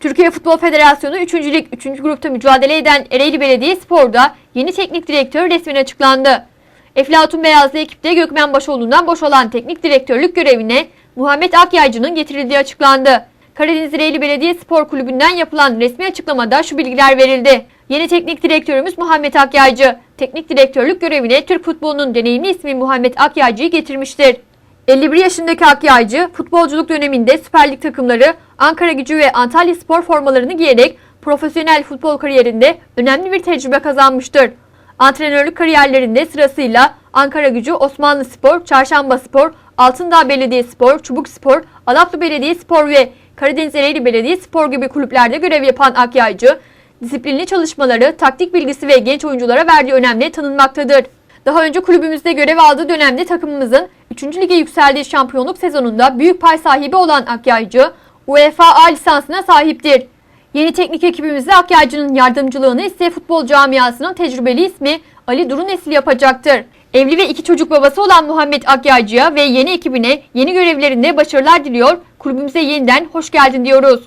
Türkiye Futbol Federasyonu 3. Lig 3. grupta mücadele eden Ereğli Belediye Spor'da yeni teknik direktör resmen açıklandı. Eflatun Beyazlı ekipte Gökmen Başoğlu'ndan boş olan teknik direktörlük görevine Muhammed Akyaycı'nın getirildiği açıklandı. Karadeniz Ereğli Belediye Spor Kulübü'nden yapılan resmi açıklamada şu bilgiler verildi. Yeni teknik direktörümüz Muhammed Akyaycı, teknik direktörlük görevine Türk futbolunun deneyimli ismi Muhammed Akyaycı'yı getirmiştir. 51 yaşındaki Akyaycı, futbolculuk döneminde Süper Lig takımları Ankara Gücü ve Antalya Spor formalarını giyerek profesyonel futbol kariyerinde önemli bir tecrübe kazanmıştır. Antrenörlük kariyerlerinde sırasıyla Ankara Gücü, Osmanlı Spor, Çarşamba Spor, Altındağ Belediye Spor, Çubuk Spor, Alaplı Belediye Spor ve Karadeniz Ereğli Belediye Spor gibi kulüplerde görev yapan Akyaycı, disiplinli çalışmaları, taktik bilgisi ve genç oyunculara verdiği önemle tanınmaktadır. Daha önce kulübümüzde görev aldığı dönemde takımımızın 3. lige yükseldiği şampiyonluk sezonunda büyük pay sahibi olan Akyaycı, UEFA A lisansına sahiptir. Yeni teknik ekibimizde Akyaycı'nın yardımcılığını ise futbol camiasının tecrübeli ismi Ali Durunesil yapacaktır. Evli ve iki çocuk babası olan Muhammed Akyaycı'ya ve yeni ekibine yeni görevlerinde başarılar diliyor. Kulübümüze yeniden hoş geldin diyoruz.